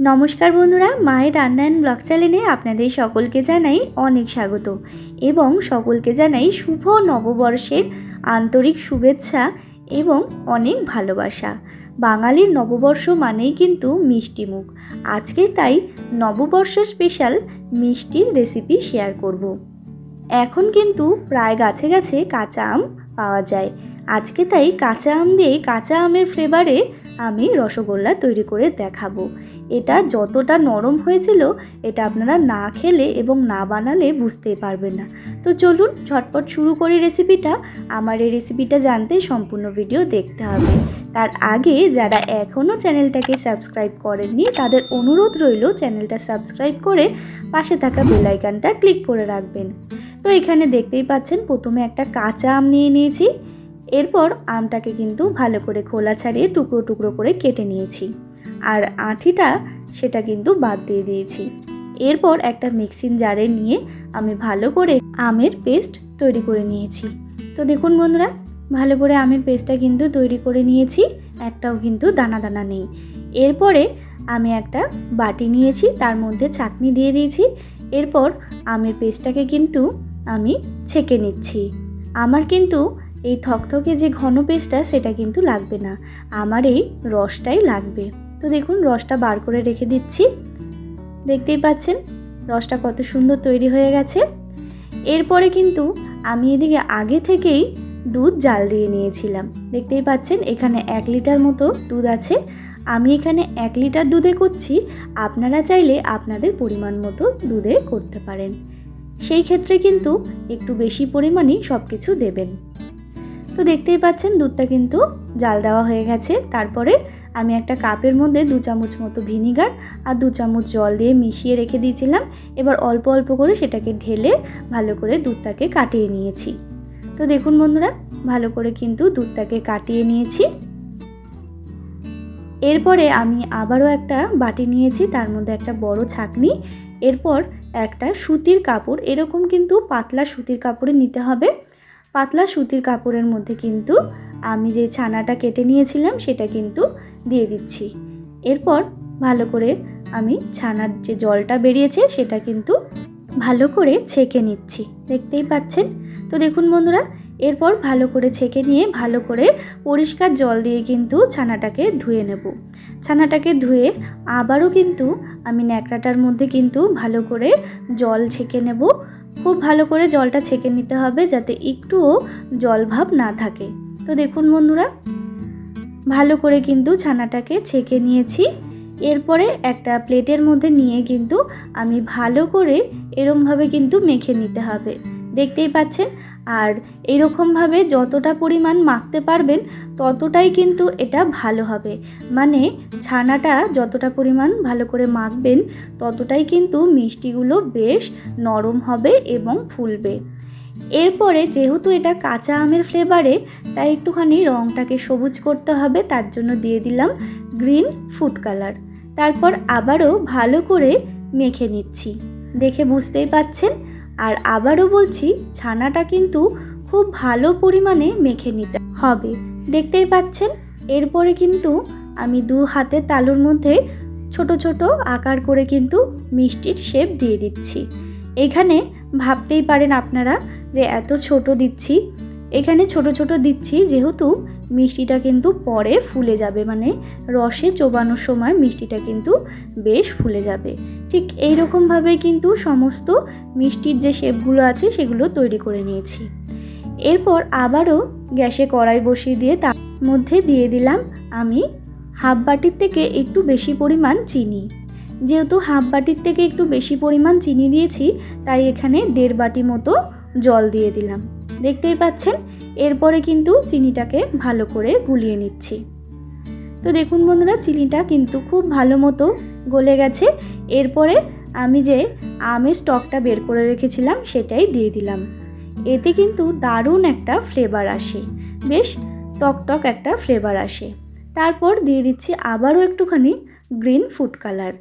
নমস্কার বন্ধুরা, মায়ের রান্নায়ন ব্লগ চ্যানেলে আপনাদের সকলকে জানাই অনেক স্বাগত এবং সকলকে জানাই শুভ নববর্ষের আন্তরিক শুভেচ্ছা এবং অনেক ভালোবাসা। বাঙালির নববর্ষ মানেই কিন্তু মিষ্টি মুখ। আজকে তাই নববর্ষ স্পেশাল মিষ্টির রেসিপি শেয়ার করব। এখন কিন্তু প্রায় গাছে গাছে কাঁচা আম পাওয়া যায়। আজকে তাই কাঁচা আম দিয়ে কাঁচা আমের ফ্লেভারে আমি রসগোল্লা তৈরি করে দেখাবো। এটা যতটা নরম হয়েছিল, এটা আপনারা না খেলে এবং না বানালে বুঝতেই পারবেন না। তো চলুন ঝটপট শুরু করি রেসিপিটা আমার এই রেসিপিটা জানতে সম্পূর্ণ ভিডিও দেখতে হবে। তার আগে যারা এখনও চ্যানেলটাকে সাবস্ক্রাইব করেননি, তাদের অনুরোধ রইল চ্যানেলটা সাবস্ক্রাইব করে পাশে থাকা বেলাইকানটা ক্লিক করে রাখবেন। তো এখানে দেখতেই পাচ্ছেন, প্রথমে একটা কাঁচা আম নিয়ে নিয়েছি। এরপর আমটাকে কিন্তু ভালো করে খোলা ছাড়িয়ে টুকরো টুকরো করে কেটে নিয়েছি। আর আঁঠিটা সেটা কিন্তু বাদ দিয়ে দিয়েছি। এরপর একটা মিক্সিং জারে নিয়ে আমি ভালো করে আমের পেস্ট তৈরি করে নিয়েছি। তো দেখুন বন্ধুরা, ভালো করে আমের পেস্টটা কিন্তু তৈরি করে নিয়েছি, একটাও কিন্তু দানা দানা নেই। এরপরে আমি একটা বাটি নিয়েছি, তার মধ্যে চাটনি দিয়ে দিয়েছি। এরপর আমের পেস্টটাকে কিন্তু আমি ছেঁকে নিচ্ছি। আমার কিন্তু এই থকথকে যে ঘন পেস্টটা, সেটা কিন্তু লাগবে না। আমার এই রসটাই লাগবে। তো দেখুন, রসটা বার করে রেখে দিচ্ছি। দেখতেই পাচ্ছেন, রসটা কত সুন্দর তৈরি হয়ে গেছে। এরপরে কিন্তু আমি এদিকে আগে থেকেই দুধ জাল দিয়ে নিয়েছিলাম। দেখতেই পাচ্ছেন, এখানে এক লিটার মতো দুধ আছে। আমি এখানে এক লিটার দুধে করছি। আপনারা চাইলে আপনাদের পরিমাণ মতো দুধে করতে পারেন। সেই ক্ষেত্রে কিন্তু একটু বেশি পরিমাণই সব কিছু দেবেন। তো দেখতেই পাচ্ছেন দুধটা কিন্তু জাল দেওয়া হয়ে গেছে। তারপরে আমি একটা কাপের মধ্যে দু চামচ মতো ভিনিগার আর দু চামচ জল দিয়ে মিশিয়ে রেখে দিয়েছিলাম। এবার অল্প অল্প করে সেটাকে ঢেলে ভালো করে দুধটাকে কাটিয়ে নিয়েছি। তো দেখুন বন্ধুরা, ভালো করে কিন্তু দুধটাকে কাটিয়ে নিয়েছি। এরপরে আমি আবারও একটা বাটি নিয়েছি, তার মধ্যে একটা বড় ছাকনি। এরপর একটা সুতির কাপড়, এরকম কিন্তু পাতলা সুতির কাপড়ে নিতে হবে। পাতলা সুতির কাপড়ের মধ্যে কিন্তু আমি যে ছানাটা কেটে নিয়েছিলাম সেটা কিন্তু দিয়ে দিচ্ছি। এরপর ভালো করে আমি ছানার যে জলটা বেরিয়েছে সেটা কিন্তু ভালো করে ছেঁকে নিচ্ছি। দেখতেই পাচ্ছেন? তো দেখুন বন্ধুরা, এরপর ভালো করে ছেঁকে নিয়ে ভালো করে পরিষ্কার জল দিয়ে কিন্তু ছানাটাকে ধুয়ে নেব। ছানাটাকে ধুয়ে আবারও কিন্তু আমি ন্যাকড়াটার মধ্যে কিন্তু ভালো করে জল ছেঁকে নেব। খুব ভালো করে জলটা ছেঁকে নিতে হবে যাতে একটুও জলভাব না থাকে। তো দেখুন বন্ধুরা, ভালো করে কিন্তু ছানাটাকে ছেঁকে নিয়েছি। এরপরে একটা প্লেটের মধ্যে নিয়ে কিন্তু আমি ভালো করে এরমভাবে কিন্তু মেখে নিতে হবে। দেখতেই পাচ্ছেন। আর এরকমভাবে যতটা পরিমাণ মাখতে পারবেন, ততটাই কিন্তু এটা ভালো হবে। মানে ছানাটা যতটা পরিমাণ ভালো করে মাখবেন, ততটাই কিন্তু মিষ্টিগুলো বেশ নরম হবে এবং ফুলবে। এরপরে যেহেতু এটা কাঁচা আমের ফ্লেভারে, তাই একটুখানি রঙটাকে সবুজ করতে হবে, তার জন্য দিয়ে দিলাম গ্রিন ফুড কালার। তারপর আবারও ভালো করে মেখে নিচ্ছি। দেখে বুঝতেই পাচ্ছেন আর আবারও বলছি, ছানাটা কিন্তু খুব ভালো পরিমাণে মেখে নিতে হবে। দেখতেই পাচ্ছেন, এরপরে কিন্তু আমি দু হাতের তালুর মধ্যে ছোট ছোট আকার করে কিন্তু মিষ্টির শেপ দিয়ে দিচ্ছি। এখানে ভাবতেই পারেন আপনারা যে এত ছোট দিচ্ছি। এখানে ছোট ছোট দিচ্ছি যেহেতু মিষ্টিটা কিন্তু পরে ফুলে যাবে মানে রসে চোবানোর সময় মিষ্টিটা কিন্তু বেশ ফুলে যাবে। ঠিক এই রকমভাবে কিন্তু সমস্ত মিষ্টির যে শেপগুলো আছে সেগুলো তৈরি করে নিয়েছি। এরপর আবারও গ্যাসে কড়াই বসিয়ে দিয়ে তার মধ্যে দিয়ে দিলাম আমি হাফ বাটির থেকে একটু বেশি পরিমাণ চিনি। যেহেতু হাফ বাটির থেকে একটু বেশি পরিমাণ চিনি দিয়েছি, তাই এখানে দেড় বাটি মতো জল দিয়ে দিলাম। দেখতেই পাচ্ছেন, এরপরে কিন্তু চিনিটাকে ভালো করে গুলিয়ে নিচ্ছি। তো দেখুন বন্ধুরা, চিনিটা কিন্তু খুব ভালো মতো গলে গেছে। এরপরে আমি যে আমের স্টকটা বের করে রেখেছিলাম, সেটাই দিয়ে দিলাম। এতে কিন্তু দারুণ একটা ফ্লেভার আসে। বেশ টকটক একটা ফ্লেভার আসে। তারপর দিয়ে দিচ্ছি আবারও একটুখানি green food colour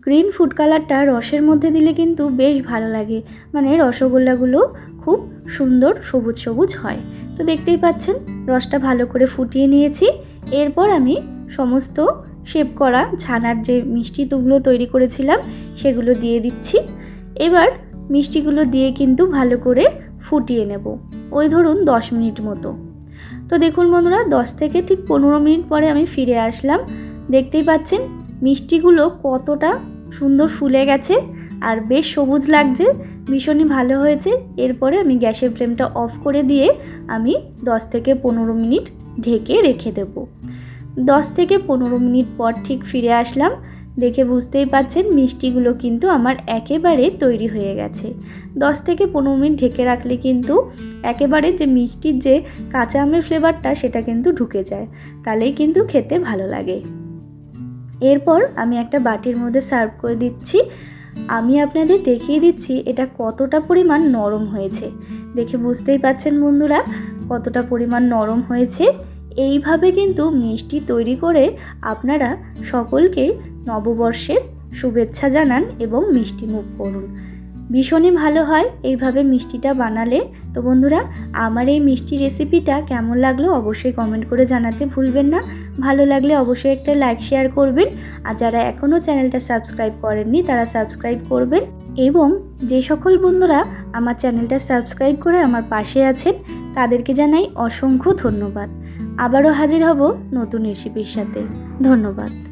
green food কালারটা রসের মধ্যে দিলে কিন্তু বেশ ভালো লাগে। মানে রসগোল্লাগুলো খুব সুন্দর সবুজ সবুজ হয়। তো দেখতেই পাচ্ছেন, রসটা ভালো করে ফুটিয়ে নিয়েছি। এরপর আমি সমস্ত শেপ করা ছানার যে মিষ্টিগুলো তৈরি করেছিলাম, সেগুলো দিয়ে দিচ্ছি। এবার মিষ্টিগুলো দিয়ে কিন্তু ভালো করে ফুটিয়ে নেব। ওই ধরুন দশ মিনিট মতো। তো দেখুন বন্ধুরা, দশ থেকে ঠিক পনেরো মিনিট পরে আমি ফিরে আসলাম। দেখতেই পাচ্ছেন, মিষ্টিগুলো কতটা সুন্দর ফুলে গেছে আর বেশ সবুজ লাগছে। ভীষণই ভালো হয়েছে। এরপরে আমি গ্যাসের ফ্লেমটা অফ করে দিয়ে আমি দশ থেকে পনেরো মিনিট ঢেকে রেখে দেব। দশ থেকে পনেরো মিনিট পর ঠিক ফিরে আসলাম। দেখে বুঝতেই পাচ্ছেন মিষ্টিগুলো কিন্তু আমার একেবারে তৈরি হয়ে গেছে। দশ থেকে পনেরো মিনিট ঢেকে রাখলে কিন্তু একেবারে যে মিষ্টির যে কাঁচা আমের ফ্লেভারটা সেটা কিন্তু ঢুকে যায়। তাহলেই কিন্তু খেতে ভালো লাগে। এরপর আমি একটা বাটির মধ্যে সার্ভ করে দিচ্ছি। আমি আপনাদের দেখিয়ে দিচ্ছি এটা কতটা পরিমাণ নরম হয়েছে। দেখে বুঝতেই পাচ্ছেন বন্ধুরা কতটা পরিমাণ নরম হয়েছে। এইভাবে কিন্তু মিষ্টি তৈরি করে আপনারা সকলকে নববর্ষের শুভেচ্ছা জানান এবং মিষ্টি মুখ করুন। ভীষণই ভালো হয় এইভাবে মিষ্টিটা বানালে। তো বন্ধুরা, আমার এই মিষ্টি রেসিপিটা কেমন লাগল অবশ্যই কমেন্ট করে জানাতে ভুলবেন না। ভালো লাগলে অবশ্যই একটা লাইক, শেয়ার করবেন। আর যারা এখনও চ্যানেলটা সাবস্ক্রাইব করেননি, তারা সাবস্ক্রাইব করবেন। এবং যে সকল বন্ধুরা আমার চ্যানেলটা সাবস্ক্রাইব করে আমার পাশে আছেন, তাদেরকে জানাই অসংখ্য ধন্যবাদ। আবারও হাজির হব নতুন রেসিপির সাথে। ধন্যবাদ।